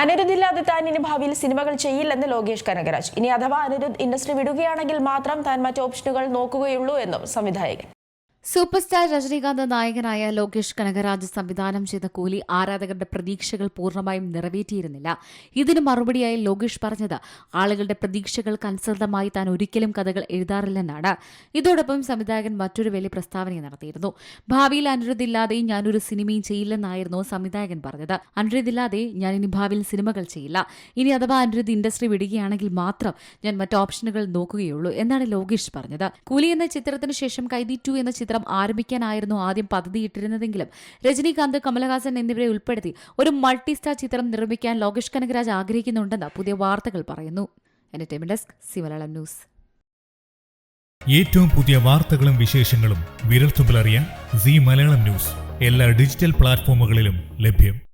അനിരുദ്ധില്ലാതെ താൻ ഇനി ഭാവിയിൽ സിനിമകൾ ചെയ്യില്ലെന്ന് ലോകേഷ് കനകരാജ്. ഇനി അഥവാ അനിരുദ്ധ് ഇൻഡസ്ട്രി വിടുകയാണെങ്കിൽ മാത്രം താൻ മറ്റ് ഓപ്ഷനുകൾ നോക്കുകയുള്ളൂ എന്നും സംവിധായകൻ. സൂപ്പർ സ്റ്റാർ രജനീകാന്ത് നായകനായ ലോകേഷ് കനകരാജ് സംവിധാനം ചെയ്ത കൂലി ആരാധകരുടെ പ്രതീക്ഷകൾ പൂർണമായും നിറവേറ്റിയിരുന്നില്ല. ഇതിന് മറുപടിയായി ലോകേഷ് പറഞ്ഞത് ആളുകളുടെ പ്രതീക്ഷകൾക്കനുസൃതമായി താൻ ഒരിക്കലും കഥകൾ എഴുതാറില്ലെന്നാണ്. ഇതോടൊപ്പം സംവിധായകൻ മറ്റൊരു വലിയ പ്രസ്താവന നടത്തിയിരുന്നു. ഭാവിയിൽ അനിരുദ്ധില്ലാതെ ഞാനൊരു സിനിമയും ചെയ്യില്ലെന്നായിരുന്നു സംവിധായകൻ പറഞ്ഞത്. അനിരുദ്ധില്ലാതെ ഞാൻ ഇനി ഭാവിയിൽ സിനിമകൾ ചെയ്യില്ല. ഇനി അഥവാ അനിരുദ്ധ് ഇൻഡസ്ട്രി വിടുകയാണെങ്കിൽ മാത്രം ഞാൻ മറ്റു ഓപ്ഷനുകൾ നോക്കുകയുള്ളൂ എന്നാണ് ലോകേഷ് പറഞ്ഞത്. കൂലി എന്ന ചിത്രത്തിന് ശേഷം കൈദി ടു എന്ന ചിത്രം ആരംഭിക്കാനായിരുന്നു ആദ്യം പദ്ധതിയിട്ടിരുന്നതെങ്കിലും രജനീകാന്ത് കമലഹാസൻ എന്നിവരെ ഉൾപ്പെടുത്തി ഒരു മൾട്ടി സ്റ്റാർ ചിത്രം നിർമ്മിക്കാൻ ലോകേഷ് കനകരാജ് ആഗ്രഹിക്കുന്നുണ്ടെന്ന് പുതിയ വാർത്തകൾ പറയുന്നു. Desk news. ഏറ്റവും പുതിയ വാർത്തകളും വിശേഷങ്ങളും വിരൽത്തുമ്പിലറിയാൻ സി മലയാളം ന്യൂസ് എല്ലാ ഡിജിറ്റൽ പ്ലാറ്റ്ഫോമുകളിലും ലഭ്യം.